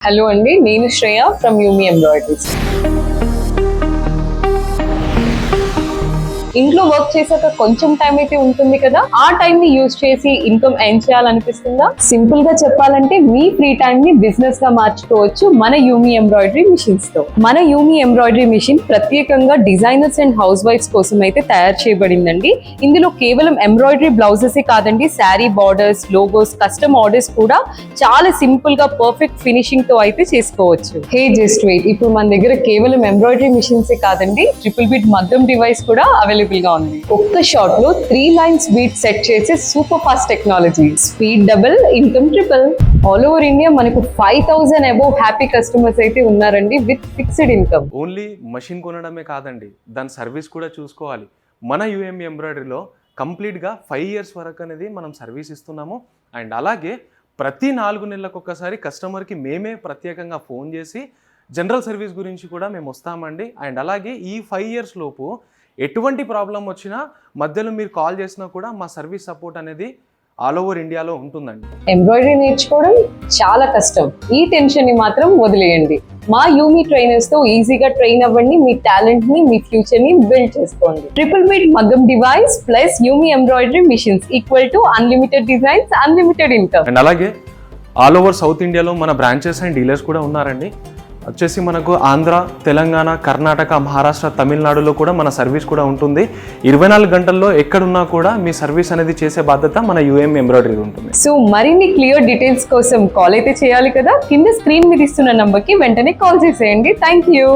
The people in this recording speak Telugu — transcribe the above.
హలో అండి నేను శ్రేయ ఫ్రమ్ యూమి ఎంబ్రాయిడరీస్ ఇంట్లో వర్క్ చేశాక కొంచెం టైం అయితే ఉంటుంది కదా? ఆ టైం ని యూజ్ చేసి ఇన్కమ్ ఎర్న్ చేయాలనిపిస్తుందా? సింపుల్గా చెప్పాలంటే మీ ఫ్రీ టైం ని బిజినెస్గా మార్చుకోవచ్చు మన యూమి ఎంబ్రాయిడరీ మిషన్స్తో. మన యూమి ఎంబ్రాయిడరీ మిషన్ ప్రత్యేకంగా డిజైనర్స్ అండ్ హౌస్ వైఫ్స్ కోసం అయితే తయారు చేయబడిందండి. ఇందులో కేవలం ఎంబ్రాయిడరీ బ్లౌజెస్ కాదండి sari borders logos custom orders కూడా చాలా సింపుల్గా పర్ఫెక్ట్ ఫినిషింగ్తో అయితే చేసుకోవచ్చు. హే జస్ట్ వెయిట్ ఇప్పుడు మన దగ్గర కేవలం ఎంబ్రాయిడరీ మిషన్స్ కాదండి ట్రిపుల్ బిట్ మగ్గం డివైస్ కూడా అవైలబుల్ గా ఉంది. ఒక్క షాట్లో త్రీ లైన్స్ బీట్ సెట్ చేసే super fast technology. Speed double income triple. All over India మనకు five thousand above happy customers అయితే ఉన్నారండి with fixed income. Only machine కొనడమే కాదండి దాని సర్వీస్ కూడా చూసుకోవాలి. మన యూఎం ఎంబ్రాయిడరీలో కంప్లీట్గా ఫైవ్ ఇయర్స్ వరకు అనేది మనం సర్వీస్ ఇస్తున్నాము. అండ్ అలాగే ప్రతి నాలుగు నెలలకు ఒక్కసారి కస్టమర్కి మేమే ప్రత్యేకంగా ఫోన్ చేసి జనరల్ సర్వీస్ గురించి కూడా మేము వస్తామండి. అండ్ అలాగే ఈ ఫైవ్ ఇయర్స్ లోపు ఎటువంటి ప్రాబ్లం వచ్చినా మధ్యలో మీరు కాల్ చేసినా కూడా మా సర్వీస్ సపోర్ట్ అనేది ఆల్ ఓవర్ ఇండియాలో ఉంటుందండి. ఎంబ్రాయిడరీ నేర్చుకోవడం చాలా కష్టం. ఈ టెన్షన్ని మాత్రం వదిలేయండి. మా యూమి ట్రైనర్స్తో ఈజీగా ట్రైన్ అవ్వండి. మీ టాలెంట్ని మీ ఫ్యూచర్ని బిల్డ్ చేసుకోండి. ట్రిపుల్ మీట్ మగ్గం device plus Yumi embroidery machines equal to unlimited designs unlimited income and అలాగే ఆల్ ఓవర్ సౌత్ ఇండియాలో మన బ్రాంచెస్ అండ్ డీలర్స్ కూడా ఉన్నారండి. వచ్చేసి మనకు ఆంధ్ర తెలంగాణ కర్ణాటక మహారాష్ట్ర తమిళనాడులో కూడా మన సర్వీస్ కూడా ఉంటుంది. ఇరవై నాలుగు గంటల్లో ఎక్కడున్నా కూడా మీ సర్వీస్ అనేది చేసే బాధ్యత మన యూఎం ఎంబ్రాయిడరీ ఉంటుంది. సో మరిన్ని క్లియర్ డీటెయిల్స్ కోసం కాల్ అయితే చేయాలి కదా. కింద స్క్రీన్ మీద ఇస్తున్న నంబర్కి వెంటనే కాల్ చేసేయండి. Thank you.